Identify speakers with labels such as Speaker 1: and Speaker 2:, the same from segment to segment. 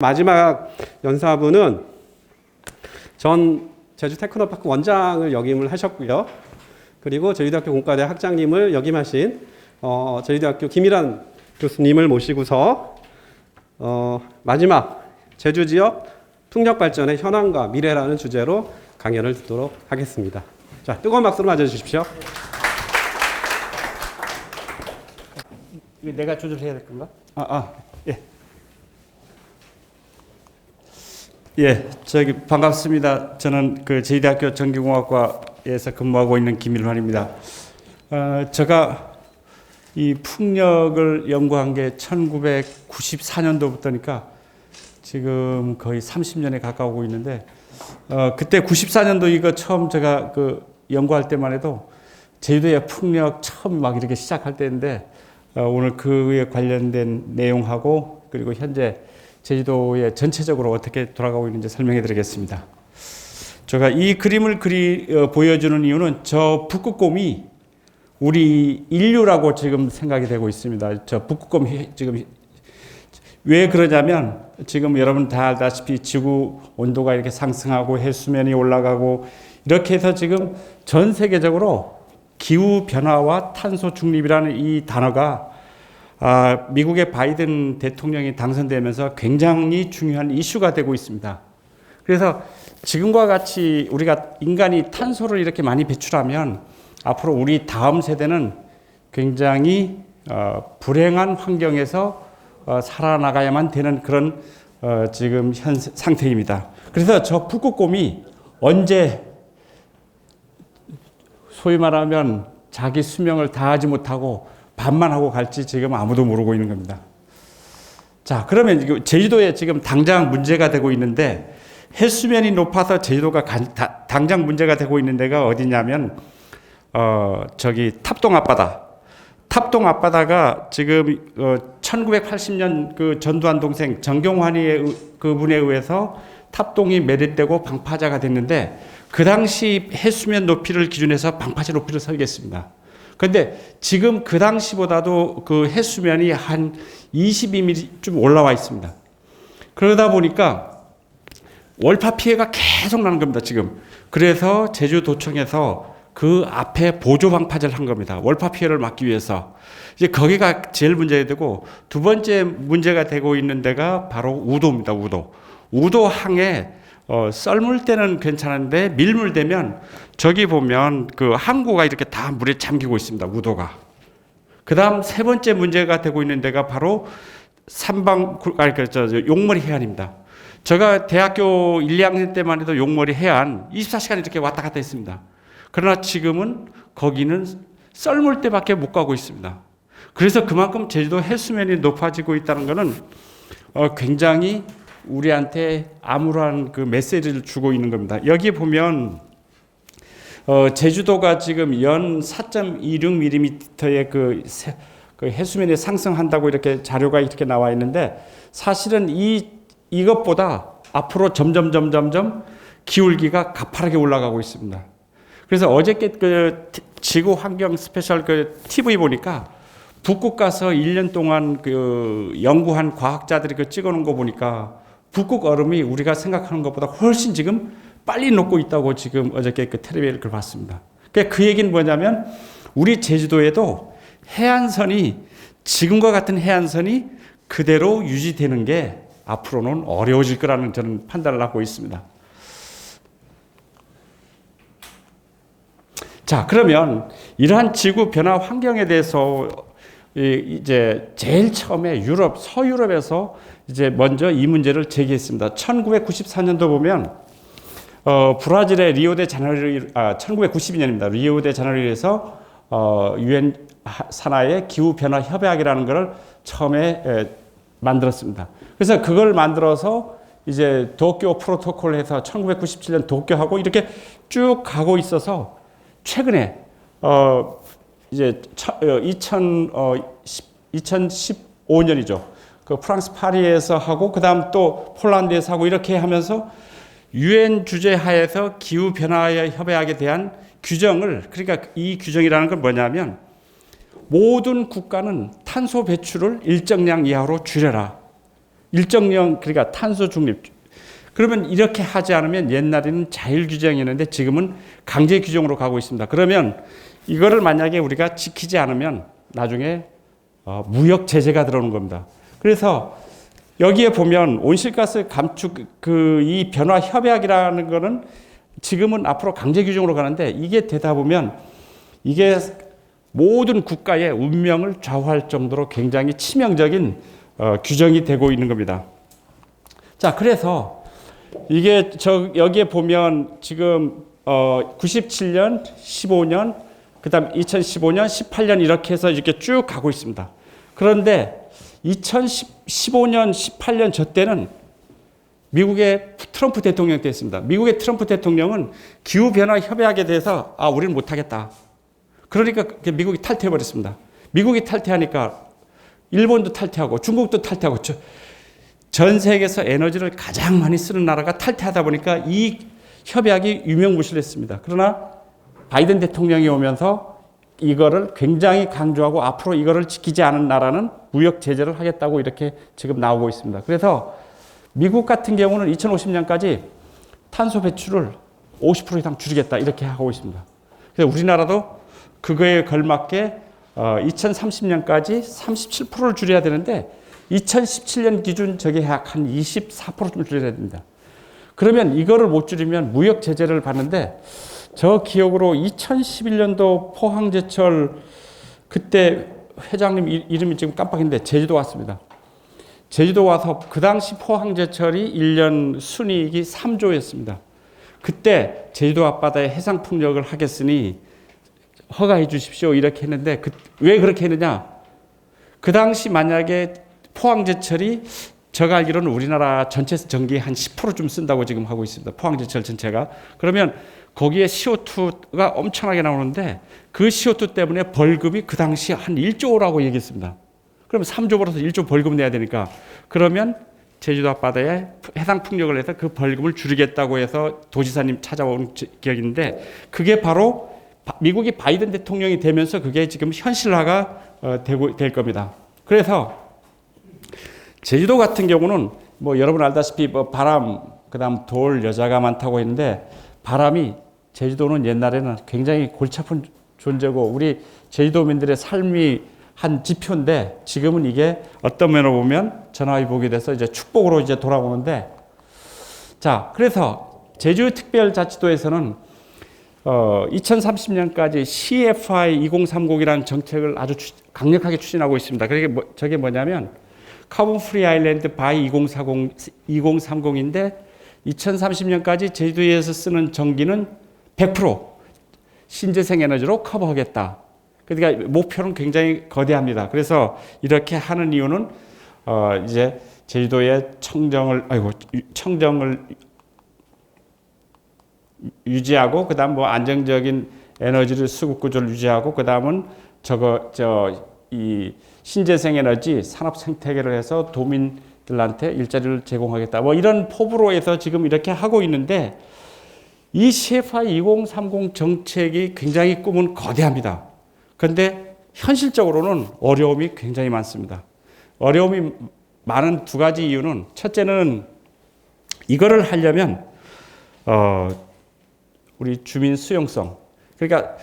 Speaker 1: 마지막 연사분은 전 제주 테크노파크 원장을 역임을 하셨고요. 그리고 저희대학교 공과대 학장님을 역임하신 어, 저희대학교 김일환 교수님을 모시고서 어, 마지막 제주 지역 풍력 발전의 현황과 미래라는 주제로 강연을 듣도록 하겠습니다. 자, 뜨거운 박수로 맞아 주십시오.
Speaker 2: 이거 내가 조절해야 될 건가? 아, 아, 예. 예, 저기 반갑습니다. 저는 그 제2대학교 전기공학과에서 근무하고 있는 김일환입니다. 어, 제가 이 풍력을 연구한 게 1994년도부터니까 지금 거의 30년에 가까우고 있는데 어, 그때 94년도 이거 처음 제가 그 연구할 때만 해도 제주도의 풍력 처음 막 이렇게 시작할 때인데 어, 오늘 그에 관련된 내용하고 그리고 현재 제주도의 전체적으로 어떻게 돌아가고 있는지 설명해 드리겠습니다. 제가 이 그림을 그리 어, 보여주는 이유는 저 북극곰이 우리 인류라고 지금 생각이 되고 있습니다. 저 북극곰 희- 지금 왜 그러냐면 지금 여러분 다 알다시피 지구 온도가 이렇게 상승하고 해수면이 올라가고 이렇게 해서 지금 전 세계적으로 기후 변화와 탄소 중립이라는 이 단어가 아, 미국의 바이든 대통령이 당선되면서 굉장히 중요한 이슈가 되고 있습니다. 그래서 지금과 같이 우리가 인간이 탄소를 이렇게 많이 배출하면 앞으로 우리 다음 세대는 굉장히 어, 불행한 환경에서 어, 살아나가야만 되는 그런 어, 지금 현 상태입니다. 그래서 저 북극곰이 언제 소위 말하면 자기 수명을 다하지 못하고 반만 하고 갈지 지금 아무도 모르고 있는 겁니다. 자, 그러면 제주도에 지금 당장 문제가 되고 있는데 해수면이 높아서 제주도가 당장 문제가 되고 있는 데가 어디냐면 어, 저기 탑동 앞바다. 탑동 앞바다가 지금 어, 1980년 그 전두환 동생 정경환이의 의- 그분에 의해서 탑동이 매립되고 방파제가 됐는데 그 당시 해수면 높이를 기준해서 방파제 높이를 설계했습니다. 그런데 지금 그 당시보다도 그 해수면이 한 22mm 좀 올라와 있습니다. 그러다 보니까 월파 피해가 계속 나는 겁니다, 지금. 그래서 제주도청에서 그 앞에 보조 방파제를 한 겁니다. 월파 피해를 막기 위해서. 이제 거기가 제일 문제가 되고 두 번째 문제가 되고 있는 데가 바로 우도입니다, 우도. 우도 항에 어, 썰물 때는 괜찮은데 밀물 되면 저기 보면 그 항구가 이렇게 다 물에 잠기고 있습니다, 우도가. 그 다음 세 번째 문제가 되고 있는 데가 바로 삼방, 구- 아니, 그, 저, 저 용머리 해안입니다. 제가 대학교 1, 2학년 때만 해도 용머리 해안 24시간 이렇게 왔다 갔다 했습니다. 그러나 지금은 거기는 썰물 때밖에 못 가고 있습니다. 그래서 그만큼 제주도 해수면이 높아지고 있다는 것은 어, 굉장히 우리한테 암울한 그 메시지를 주고 있는 겁니다. 여기 보면 어, 제주도가 지금 연 4.26mm의 그, 세- 그 해수면이 상승한다고 이렇게 자료가 이렇게 나와 있는데 사실은 이 이것보다 앞으로 점점 점점 점 기울기가 가파르게 올라가고 있습니다. 그래서 어저께 그 티- 지구 환경 스페셜 그 TV 보니까 북극 가서 1년 동안 그 연구한 과학자들이 그 찍어 놓은 거 보니까 북극 얼음이 우리가 생각하는 것보다 훨씬 지금 빨리 녹고 있다고 지금 어저께 그 텔레비를 그 봤습니다. 그그 얘기는 뭐냐면 우리 제주도에도 해안선이 지금과 같은 해안선이 그대로 유지되는 게 앞으로는 어려워질 거라는 저는 판단을 하고 있습니다. 자, 그러면 이러한 지구 변화 환경에 대해서 이- 이제 제일 처음에 유럽, 서유럽에서 이제 먼저 이 문제를 제기했습니다. 1994년도 보면 어, 브라질의 리오데 자네이루 아 1992년입니다. 리오데 자네이루에서 어, 유엔 산하의 기후 변화 협약이라는 것을 처음에 에, 만들었습니다. 그래서 그걸 만들어서 이제 도쿄 프로토콜 해서 1997년 도쿄하고 이렇게 쭉 가고 있어서 최근에 어 이제 처, 어, 2000, 어, 2015년이죠. 그 프랑스 파리에서 하고 그다음 또 폴란드에서 하고 이렇게 하면서 유엔 주제 하에서 기후 변화 협약에 대한 규정을 그러니까 이 규정이라는 건 뭐냐면 모든 국가는 탄소 배출을 일정량 이하로 줄여라. 일정량 그러니까 탄소 중립. 그러면 이렇게 하지 않으면 옛날에는 자율 규정이었는데 지금은 강제 규정으로 가고 있습니다. 그러면 이거를 만약에 우리가 지키지 않으면 나중에 어, 무역 제재가 들어오는 겁니다. 그래서 여기에 보면 온실가스 감축 그 이 변화 협약이라는 거는 지금은 앞으로 강제 규정으로 가는데 이게 되다 보면 이게 모든 국가의 운명을 좌우할 정도로 굉장히 치명적인 어, 규정이 되고 있는 겁니다. 자, 그래서 이게 저 여기에 보면 지금 어 97년, 15년, 그 다음 2015년, 18년 이렇게 해서 이렇게 쭉 가고 있습니다. 그런데 2015년, 18년 저 때는 미국의 트럼프 대통령 때였습니다. 미국의 트럼프 대통령은 기후 변화 협약에 대해서 아 우리는 못하겠다. 그러니까 미국이 탈퇴해 버렸습니다. 미국이 탈퇴하니까 일본도 탈퇴하고 중국도 탈퇴하고 저- 전 세계에서 에너지를 가장 많이 쓰는 나라가 탈퇴하다 보니까 이 협약이 유명무실했습니다. 그러나 바이든 대통령이 오면서 이거를 굉장히 강조하고 앞으로 이거를 지키지 않은 나라는 무역 제재를 하겠다고 이렇게 지금 나오고 있습니다. 그래서 미국 같은 경우는 2050년까지 탄소 배출을 50% 이상 줄이겠다 이렇게 하고 있습니다. 그래서 우리나라도 그거에 걸맞게 어, 2030년까지 37%를 줄여야 되는데 2017년 기준 저게 약 한 24%좀 줄여야 됩니다. 그러면 이거를 못 줄이면 무역 제재를 받는데 저 기억으로 2011년도 포항제철 그때 회장님 이- 이름이 지금 깜빡인데 제주도 왔습니다. 제주도 와서 그 당시 포항제철이 1년 순이익이 3조였습니다. 그때 제주도 앞바다에 해상 풍력을 하겠으니 허가해 주십시오 이렇게 했는데 그, 왜 그렇게 했느냐? 그 당시 만약에 포항제철이 제가 알기로는 우리나라 전체 전기 한 10%좀 쓴다고 지금 하고 있습니다. 포항제철 전체가. 그러면 거기에 CO2가 엄청나게 나오는데 그 CO2 때문에 벌금이 그 당시 한 1조라고 얘기했습니다. 그러면 3조 벌어서 1조 벌금 내야 되니까 그러면 제주도 앞바다에 해상 풍력을 해서 그 벌금을 줄이겠다고 해서 도지사님 찾아온 있는데 그게 바로 바- 미국이 바이든 대통령이 되면서 그게 지금 현실화가 어, 되고 될 겁니다. 그래서 제주도 같은 경우는 뭐 여러분 알다시피 뭐 바람 그다음 돌 여자가 많다고 했는데 바람이 제주도는 옛날에는 굉장히 골치 아픈 존재고 우리 제주도민들의 삶이 한 지표인데 지금은 이게 어떤 면으로 보면 전화위복이 돼서 이제 축복으로 이제 돌아오는데 자 그래서 제주특별자치도에서는 어, 2030년까지 CFI 2030이라는 정책을 아주 추- 강력하게 추진하고 있습니다. 그게 뭐, 저게 뭐냐면 카본 프리 아일랜드 바이 2040 2030인데 2030년까지 제주도에서 쓰는 전기는 100% 신재생 에너지로 커버하겠다. 그러니까 목표는 굉장히 거대합니다. 그래서 이렇게 하는 이유는 어, 이제 제주도의 청정을 아이고 유- 청정을 유지하고 그다음 뭐 안정적인 에너지를 수급 구조를 유지하고 그다음은 저거 저이 신재생 에너지 산업 생태계를 해서 도민들한테 일자리를 제공하겠다. 뭐 이런 포부로 해서 지금 이렇게 하고 있는데 이 CFI 2030 정책이 굉장히 꿈은 거대합니다. 그런데 현실적으로는 어려움이 굉장히 많습니다. 어려움이 많은 두 가지 이유는 첫째는 이거를 하려면 어 우리 주민 수용성 그러니까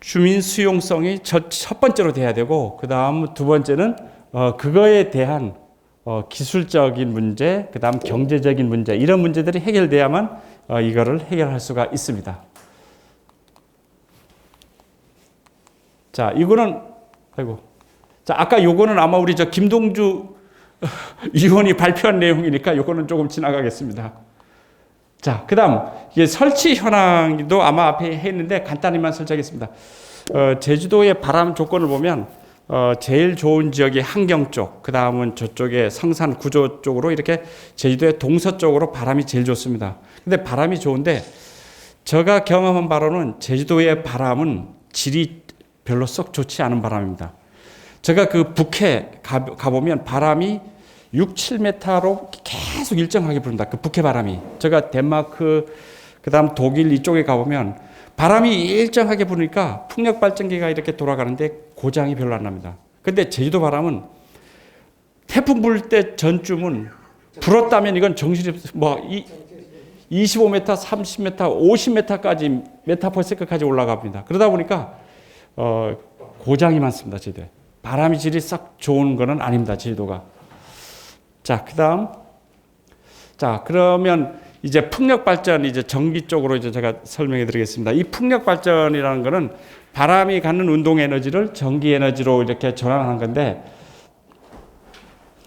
Speaker 2: 주민 수용성이 첫, 첫 번째로 돼야 되고 그 다음 두 번째는 어, 그거에 대한 어, 기술적인 문제, 그 다음 경제적인 문제 이런 문제들이 해결돼야만 어, 이거를 해결할 수가 있습니다. 자, 이거는 아이고, 자 아까 요거는 아마 우리 저 김동주 의원이 발표한 내용이니까 요거는 조금 지나가겠습니다. 자, 그 다음, 이게 설치 현황도 아마 앞에 했는데 간단히만 설정하겠습니다. 어, 제주도의 바람 조건을 보면, 어, 제일 좋은 지역이 한경 쪽, 그 다음은 저쪽에 성산 구조 쪽으로 이렇게 제주도의 동서쪽으로 바람이 제일 좋습니다. 근데 바람이 좋은데, 제가 경험한 바로는 제주도의 바람은 질이 별로 썩 좋지 않은 바람입니다. 제가 그 북해 가, 가보면 바람이 6, 7m로 계속 일정하게 부른다. 그 북해 바람이. 제가 덴마크, 그 다음 독일 이쪽에 가보면 바람이 일정하게 부니까 풍력 발전기가 이렇게 돌아가는데 고장이 별로 안 납니다. 근데 제주도 바람은 태풍 불 때 전쯤은 불었다면 이건 정신이 없- 뭐 이, 25m, 30m, 50m까지 메타퍼세컨까지 올라갑니다. 그러다 보니까 어, 고장이 많습니다. 제도 바람이 질이 썩 좋은 거는 아닙니다. 제도가. 자, 그 다음 자 그러면 이제 풍력 발전 이제 전기 쪽으로 이제 제가 설명해 드리겠습니다. 이 풍력 발전이라는 거는 바람이 갖는 운동 에너지를 전기 에너지로 이렇게 전환하는 건데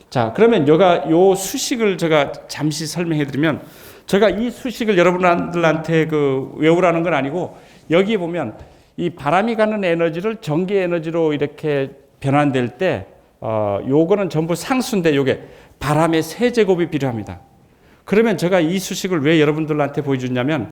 Speaker 2: 자 그러면 여가 요 수식을 제가 잠시 설명해 드리면 제가 이 수식을 여러분들한테 그 외우라는 건 아니고 여기 보면 이 바람이 갖는 에너지를 전기 에너지로 이렇게 변환될 때 어, 요거는 전부 상수인데 요게 바람의 세 제곱이 필요합니다. 그러면 제가 이 수식을 왜 여러분들한테 보여주냐면